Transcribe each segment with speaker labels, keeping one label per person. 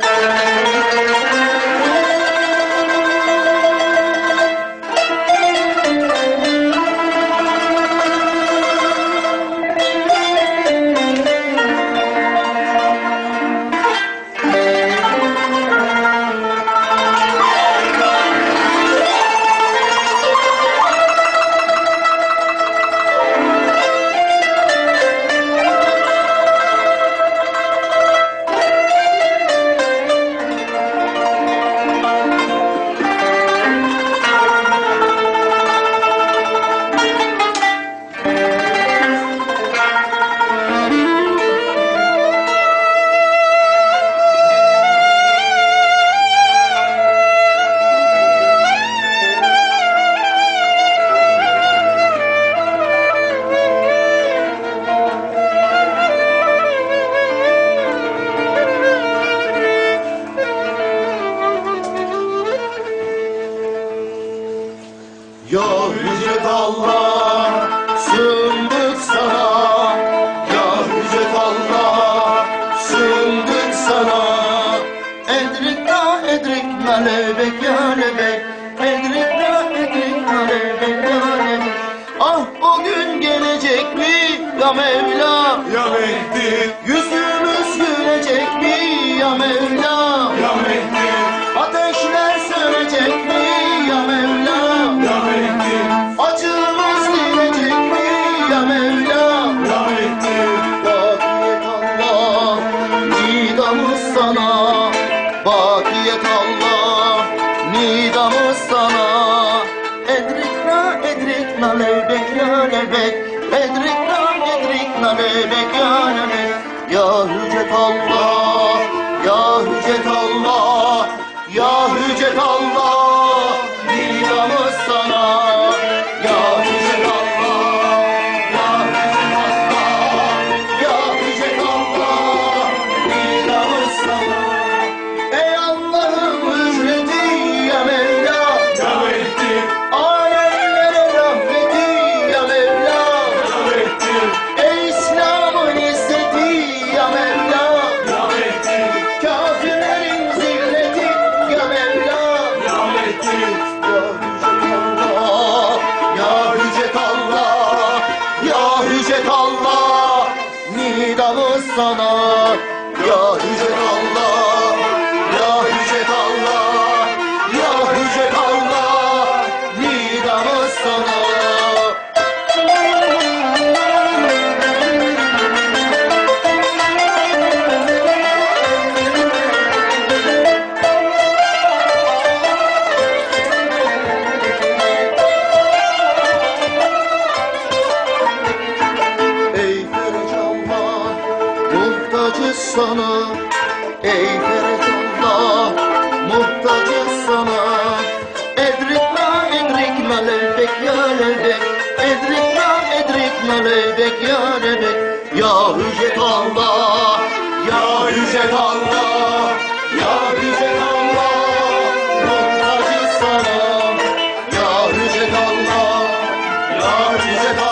Speaker 1: Ya Allah sığındık sana. Ya Yüce Allah sığındık sana. Edrikna edrikna lebek ya lebek Edrikna edrikna lebek ya lebek Ah o gün gelecek mi? Ya Mevla.
Speaker 2: Ya Mehdi,
Speaker 1: Yüzümüz gülecek mi? Ya Mevla sana. Bakiyet Allah, nidamız sana. Edrikna, edrikna lebek ya lebek. Edrikna, edrikna lebek ya lebek. Ya Hücet Allah, ya Hücet Allah, ya Hücet Allah, Ya Hücet Allah, sana. Ey Ferecanlar, muhtacız sana. Edrikna, edrikna lebek ya lebek. Edrikna, edrikna lebek ya lebek. Ya Hücet Allah, ya Hücet Allah, ya Hücet Allah. Muhtacız sana. Ya Hücet Allah, ya Hücet Allah,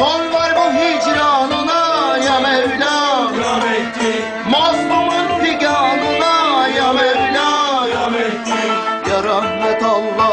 Speaker 1: son var bu hicranına ya Mevla,
Speaker 2: Ya Mehdi,
Speaker 1: mazlumun figanına ya Mevla,
Speaker 2: Ya Mehdi,
Speaker 1: ya rahmet Allah,